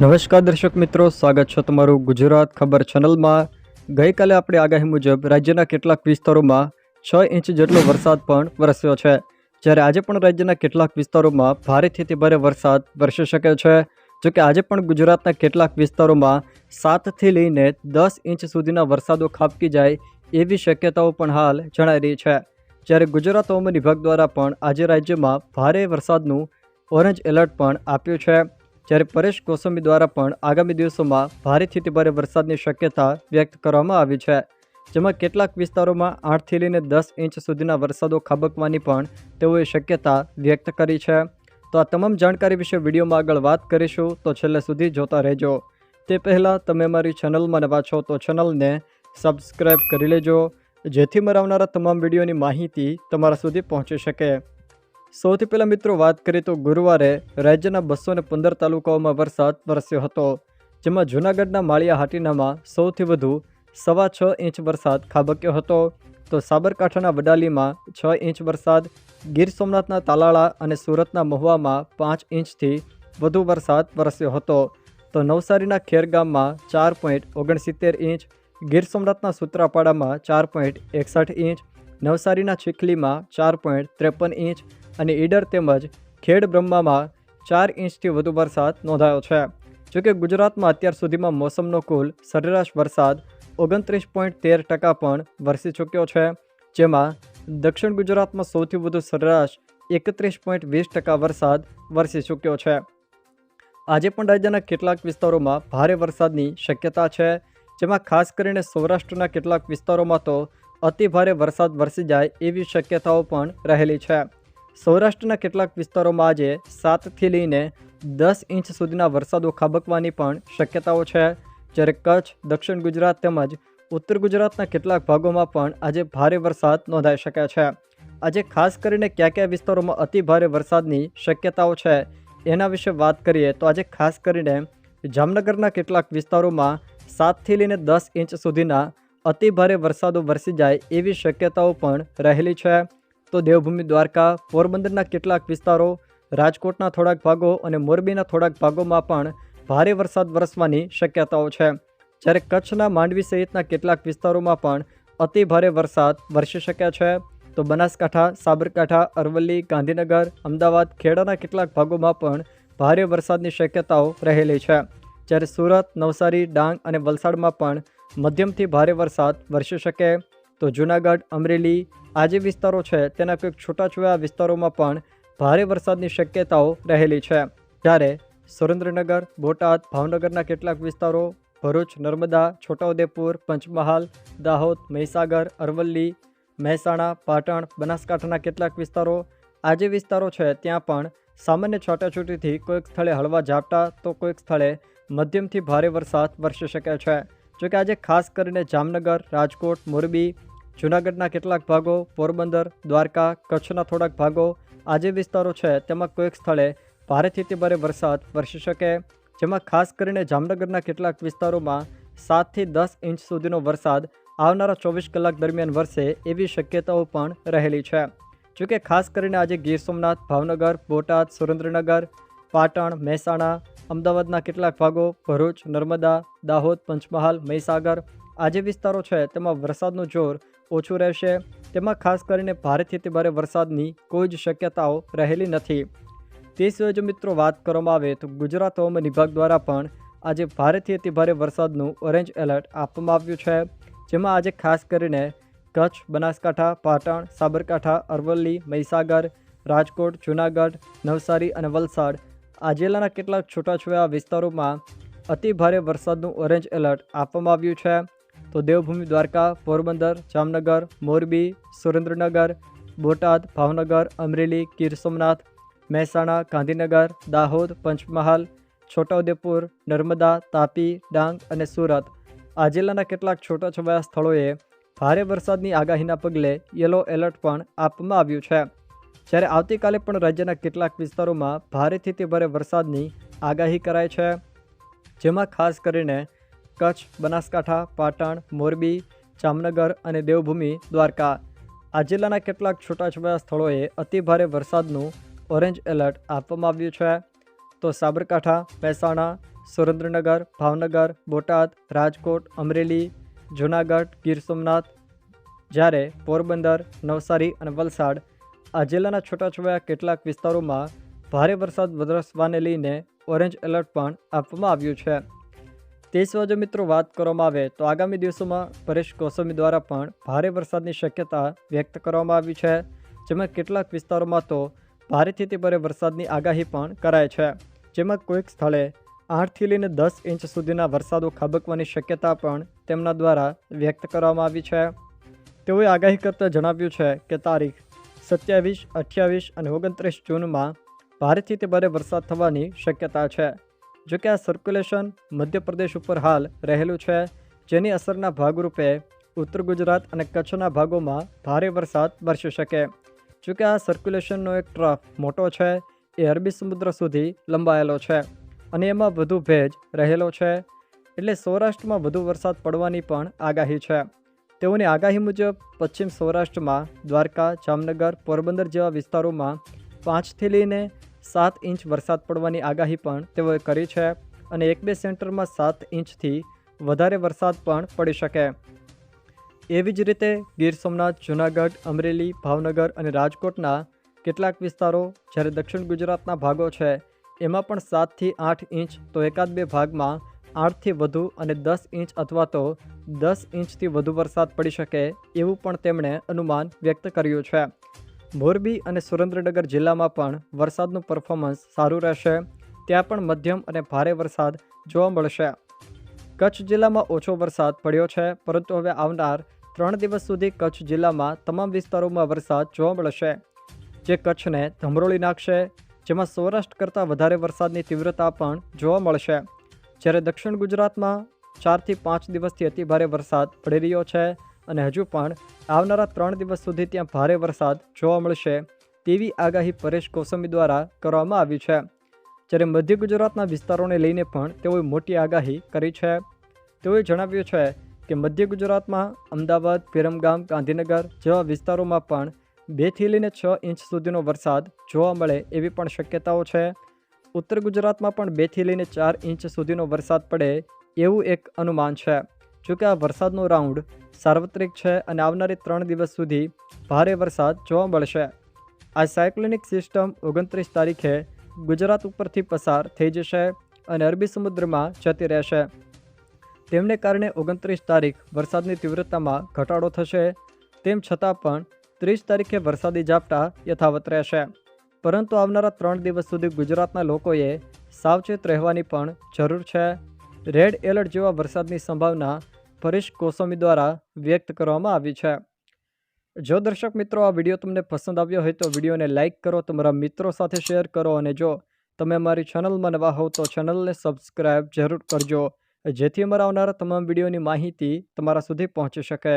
નમસ્કાર દર્શક મિત્રો, સ્વાગત છે તમારું ગુજરાત ખબર ચેનલમાં. ગઈકાલે આપણે આગાહી મુજબ રાજ્યના કેટલાક વિસ્તારોમાં છ ઇંચ જેટલો વરસાદ પણ વરસ્યો છે. જ્યારે આજે પણ રાજ્યના કેટલાક વિસ્તારોમાં ભારેથી ભારે વરસાદ વરસી શકે છે. જોકે આજે પણ ગુજરાતના કેટલાક વિસ્તારોમાં સાતથી લઈને દસ ઇંચ સુધીના વરસાદો ખાબકી જાય એવી શક્યતાઓ પણ હાલ જણાઈ રહી છે. જ્યારે ગુજરાત હવામાન વિભાગ દ્વારા પણ આજે રાજ્યમાં ભારે વરસાદનું ઓરેન્જ એલર્ટ પણ આપ્યું છે. જ્યારે પરેશ ગોસ્વામી દ્વારા પણ આગામી દિવસોમાં ભારેથી ભારે વરસાદની શક્યતા વ્યક્ત કરવામાં આવી છે. જેમાં કેટલાક વિસ્તારોમાં આઠથી લઈને દસ ઇંચ સુધીના વરસાદો ખાબકવાની પણ તેઓએ શક્યતા વ્યક્ત કરી છે. તો આ તમામ જાણકારી વિશે વિડીયોમાં આગળ વાત કરીશું, તો છેલ્લે સુધી જોતા રહેજો. તે પહેલાં તમે મારી ચેનલમાં નવા છો, તો ચેનલને સબસ્ક્રાઈબ કરી લેજો, જેથી મારા આવનારા તમામ વિડીયોની માહિતી તમારા સુધી પહોંચી શકે. સૌથી પહેલાં મિત્રો વાત કરીએ તો ગુરુવારે રાજ્યના બસો પંદર તાલુકાઓમાં વરસાદ વરસ્યો હતો, જેમાં જૂનાગઢના માળિયા હાટીનામાં સૌથી વધુ સવા છ ઇંચ વરસાદ ખાબક્યો હતો. તો સાબરકાંઠાના વડાલીમાં છ ઇંચ વરસાદ, ગીર સોમનાથના તાલાળા અને સુરતના મહુવામાં પાંચ ઇંચથી વધુ વરસાદ વરસ્યો હતો. તો નવસારીના ખેરગામમાં ચાર પોઈન્ટ ઓગણસિત્તેર ઇંચ, ગીર સોમનાથના સૂત્રાપાડામાં ચાર પોઈન્ટ એકસઠ ઇંચ, નવસારીના ચીખલીમાં ચાર પોઈન્ટ ત્રેપન ઇંચ અને ઈડર તેમજ ખેડ બ્રહ્મામાં ચાર ઇંચથી વધુ વરસાદ નોંધાયો છે. જોકે ગુજરાતમાં અત્યાર સુધીમાં મોસમનો કુલ સરેરાશ વરસાદ ઓગણત્રીસ પોઈન્ટ તેર ટકા પણ વરસી ચૂક્યો છે, જેમાં દક્ષિણ ગુજરાતમાં સૌથી વધુ સરેરાશ એકત્રીસ પોઈન્ટ વીસ ટકા વરસાદ વરસી ચૂક્યો છે. આજે પણ રાજ્યના કેટલાક વિસ્તારોમાં ભારે વરસાદની શક્યતા છે, જેમાં ખાસ કરીને સૌરાષ્ટ્રના કેટલાક વિસ્તારોમાં તો અતિભારે વરસાદ વરસી જાય એવી શક્યતાઓ પણ રહેલી છે. સૌરાષ્ટ્રના કેટલાક વિસ્તારોમાં આજે સાતથી લઈને દસ ઇંચ સુધીના વરસાદો ખાબકવાની પણ શક્યતાઓ છે. જ્યારે કચ્છ, દક્ષિણ ગુજરાત તેમજ ઉત્તર ગુજરાતના કેટલાક ભાગોમાં પણ આજે ભારે વરસાદ નોંધાઈ શકે છે. આજે ખાસ કરીને કયા કયા વિસ્તારોમાં અતિ ભારે વરસાદની શક્યતાઓ છે એના વિશે વાત કરીએ તો આજે ખાસ કરીને જામનગરના કેટલાક વિસ્તારોમાં સાતથી લઈને દસ ઇંચ સુધીના અતિ ભારે વરસાદો વરસી જાય એવી શક્યતાઓ પણ રહેલી છે. તો દેવભૂમિ દ્વારકા, પોરબંદરના કેટલાક વિસ્તારો, રાજકોટના થોડાક ભાગો અને મોરબીના થોડાક ભાગોમાં પણ ભારે વરસાદ વરસવાની શક્યતાઓ છે. જ્યારે કચ્છના માંડવી સહિતના કેટલાક વિસ્તારોમાં પણ અતિ ભારે વરસાદ વરસી શકે છે. તો બનાસકાંઠા, સાબરકાંઠા, અરવલ્લી, ગાંધીનગર, અમદાવાદ, ખેડાના કેટલાક ભાગોમાં પણ ભારે વરસાદની શક્યતાઓ રહેલી છે. જ્યારે સુરત, નવસારી, ડાંગ અને વલસાડમાં પણ મધ્યમથી ભારે વરસાદ વરસી શકે. તો જૂનાગઢ, અમરેલી આ જે વિસ્તારો છે તેના કંઈક છૂટાછવાયા વિસ્તારોમાં પણ ભારે વરસાદની શક્યતાઓ રહેલી છે. જ્યારે સુરેન્દ્રનગર, બોટાદ, ભાવનગરના કેટલાક વિસ્તારો ભરૂચ, નર્મદા, છોટાઉદેપુર, પંચમહાલ, દાહોદ, મહીસાગર, અરવલ્લી, મહેસાણા, પાટણ, બનાસકાંઠાના કેટલાક વિસ્તારો આ જે વિસ્તારો છે ત્યાં પણ સામાન્ય છૂટાછૂટીથી કોઈક સ્થળે હળવા ઝાપટા તો કોઈક સ્થળે મધ્યમથી ભારે વરસાદ વરસી શકે છે. જોકે આજે ખાસ કરીને જામનગર, રાજકોટ, મોરબી જૂનાગઢના કેટલાક ભાગો, પોરબંદર, દ્વારકા, કચ્છના થોડાક ભાગો, આ જે વિસ્તારો છે, તેમાં કોઈક સ્થળે ભારેથી તે ભારે વરસાદ વરસી શકે. જેમાં ખાસ કરીને જામનગરના કેટલાક વિસ્તારોમાં સાતથી દસ ઇંચ સુધીનો વરસાદ આવનારા ચોવીસ કલાક દરમિયાન વરસે એવી શક્યતાઓ પણ રહેલી છે. જોકે ખાસ કરીને આજે ગીર સોમનાથ, ભાવનગર, બોટાદ, સુરેન્દ્રનગર, પાટણ, મહેસાણા, અમદાવાદના કેટલાક ભાગો, ભરૂચ, નર્મદા, દાહોદ, પંચમહાલ, મહીસાગર આ જે વિસ્તારો છે, તેમાં વરસાદનું જોર ઓછું રહેશે. તેમાં ખાસ કરીને ભારેથી તે ભારે વરસાદની કોઈ જ શક્યતાઓ રહેલી નથી. તે સિવાય જો મિત્રો વાત કરવામાં આવે તો ગુજરાત હવામાન વિભાગ દ્વારા પણ આજે ભારેથી અતિ ભારે વરસાદનું ઓરેન્જ એલર્ટ આપવામાં આવ્યું છે. જેમાં આજે ખાસ કરીને કચ્છ, બનાસકાંઠા, પાટણ, સાબરકાંઠા, અરવલ્લી, મહીસાગર, રાજકોટ, જૂનાગઢ, નવસારી અને વલસાડ આ જિલ્લાના કેટલાક છૂટાછવાયા વિસ્તારોમાં અતિ ભારે વરસાદનું ઓરેન્જ એલર્ટ આપવામાં આવ્યું છે. તો દેવભૂમિ, દ્વારકા, પોરબંદર, જામનગર, મોરબી, સુરેન્દ્રનગર, બોટાદ, ભાવનગર, અમરેલી, ગીર સોમનાથ, મહેસાણા, ગાંધીનગર, દાહોદ, પંચમહાલ, છોટાઉદેપુર, નર્મદા, તાપી, ડાંગ અને સુરત. આ જિલ્લાના કેટલાક છૂટાછવાયા સ્થળોએ ભારે વરસાદની આગાહીના પગલે યલો એલર્ટ પણ આપવામાં આવ્યું છે. જ્યારે આવતીકાલે પણ રાજ્યના કેટલાક વિસ્તારોમાં ભારેથી તે ભારે વરસાદની આગાહી કરાઈ છે. જેમાં ખાસ કરીને કચ્છ, બનાસકાંઠા, પાટણ, મોરબી, જામનગર અને દેવભૂમિ, દ્વારકા. આ જિલ્લાના કેટલાક છૂટાછવાયા સ્થળોએ અતિ ભારે વરસાદનું ઓરેન્જ એલર્ટ આપવામાં આવ્યું છે. તો સાબરકાંઠા, મહેસાણા, સુરેન્દ્રનગર, ભાવનગર, બોટાદ, રાજકોટ, અમરેલી, જૂનાગઢ, ગીર સોમનાથ, જ્યારે પોરબંદર, નવસારી અને વલસાડ આ જિલ્લાના છૂટાછવાયા કેટલાક વિસ્તારોમાં ભારે વરસાદ વરસવાને લઈને ઓરેન્જ એલર્ટ પણ આપવામાં આવ્યું છે. તે સિવાય જો મિત્રો વાત કરવામાં આવે તો આગામી દિવસોમાં પરેશ ગોસ્વામી દ્વારા પણ ભારે વરસાદની શક્યતા વ્યક્ત કરવામાં આવી છે, જેમાં કેટલાક વિસ્તારોમાં તો ભારેથી તે ભારે વરસાદની આગાહી પણ કરાય છે. જેમાં કોઈક સ્થળે આઠથી લઈને દસ ઇંચ સુધીના વરસાદો ખાબકવાની શક્યતા પણ તેમના દ્વારા વ્યક્ત કરવામાં આવી છે. તેઓએ આગાહી કરતાં જણાવ્યું છે કે તારીખ સત્યાવીસ, અઠ્યાવીસ અને ઓગણત્રીસ જૂનમાં ભારેથી તે ભારે વરસાદ થવાની શક્યતા છે. જોકે આ સર્ક્યુલેશન મધ્યપ્રદેશ ઉપર હાલ રહેલું છે, જેની અસરના ભાગરૂપે ઉત્તર ગુજરાત અને કચ્છના ભાગોમાં ભારે વરસાદ વરસી શકે. જોકે આ સર્ક્યુલેશનનો એક ટ્રફ મોટો છે, એ અરબી સમુદ્ર સુધી લંબાયેલો છે અને એમાં વધુ ભેજ રહેલો છે, એટલે સૌરાષ્ટ્રમાં વધુ વરસાદ પડવાની પણ આગાહી છે. તેઓની આગાહી મુજબ, પશ્ચિમ સૌરાષ્ટ્રમાં દ્વારકા, જામનગર, પોરબંદર જેવા વિસ્તારોમાં પાંચથી લઈને સાત ઇંચ વરસાદ પડવાની આગાહી પણ તેઓએ કરી છે અને એક બે સેન્ટરમાં સાત ઇંચથી વધારે વરસાદ પણ પડી શકે. એવી જ રીતે ગીર સોમનાથ, જૂનાગઢ, અમરેલી, ભાવનગર અને રાજકોટના કેટલાક વિસ્તારો જ્યારે દક્ષિણ ગુજરાતના ભાગો છે, એમાં પણ સાતથી આઠ ઇંચ તો એકાદ બે ભાગમાં આઠથી વધુ અને દસ ઇંચ અથવા તો દસ ઇંચથી વધુ વરસાદ પડી શકે એવું પણ તેમણે અનુમાન વ્યક્ત કર્યું છે. મોરબી અને સુરેન્દ્રનગર જિલ્લામાં પણ વરસાદનું પરફોર્મન્સ સારું રહેશે. ત્યાં પણ મધ્યમ અને ભારે વરસાદ જોવા મળશે. કચ્છ જિલ્લામાં ઓછો વરસાદ પડ્યો છે, પરંતુ હવે આવનાર ત્રણ દિવસ સુધી કચ્છ જિલ્લામાં તમામ વિસ્તારોમાં વરસાદ જોવા મળશે, જે કચ્છને ધમરોળી નાખશે, જેમાં સૌરાષ્ટ્ર કરતાં વધારે વરસાદની તીવ્રતા પણ જોવા મળશે. જ્યારે દક્ષિણ ગુજરાતમાં ચારથી પાંચ દિવસથી અતિભારે વરસાદ પડી રહ્યો છે અને હજુ પણ આવનારા ત્રણ દિવસ સુધી ત્યાં ભારે વરસાદ જોવા મળશે તેવી આગાહી પરેશ કોસમી દ્વારા કરવામાં આવી છે. જ્યારે મધ્ય ગુજરાતના વિસ્તારોને લઈને પણ તેઓએ મોટી આગાહી કરી છે. તેઓએ જણાવ્યું છે કે મધ્ય ગુજરાતમાં અમદાવાદ, વિરમગામ, ગાંધીનગર જેવા વિસ્તારોમાં પણ બેથી લઈને છ ઇંચ સુધીનો વરસાદ જોવા મળે એવી પણ શક્યતાઓ છે. ઉત્તર ગુજરાતમાં પણ બેથી લઈને ચાર ઇંચ સુધીનો વરસાદ પડે એવું એક અનુમાન છે. જોકે આ વરસાદનો રાઉન્ડ સાર્વત્રિક છે અને આવનારી ત્રણ દિવસ સુધી ભારે વરસાદ જોવા મળશે. આ સાયક્લોનિક સિસ્ટમ ઓગણત્રીસ તારીખે ગુજરાત ઉપરથી પસાર થઈ જશે અને અરબી સમુદ્રમાં જતી રહેશે. તેમને કારણે ઓગણત્રીસ તારીખ વરસાદની તીવ્રતામાં ઘટાડો થશે, તેમ છતાં પણ ત્રીસ તારીખે વરસાદી ઝાપટા યથાવત રહેશે. પરંતુ આવનારા ત્રણ દિવસ સુધી ગુજરાતના લોકોએ સાવચેત રહેવાની પણ જરૂર છે. રેડ એલર્ટ જેવા વરસાદની સંભાવના પરેશ કોસમી દ્વારા વ્યક્ત કરવામાં આવી છે. જો દર્શક મિત્રો આ વીડિયો તમને પસંદ આવ્યો હોય તો વિડીયોને લાઇક કરો, તમારા મિત્રો સાથે શેર કરો અને જો તમે અમારી ચેનલમાં નવા હોવ તો ચેનલને સબસ્ક્રાઈબ જરૂર કરજો, જેથી અમારા આવનારા તમામ વિડીયોની માહિતી તમારા સુધી પહોંચી શકે.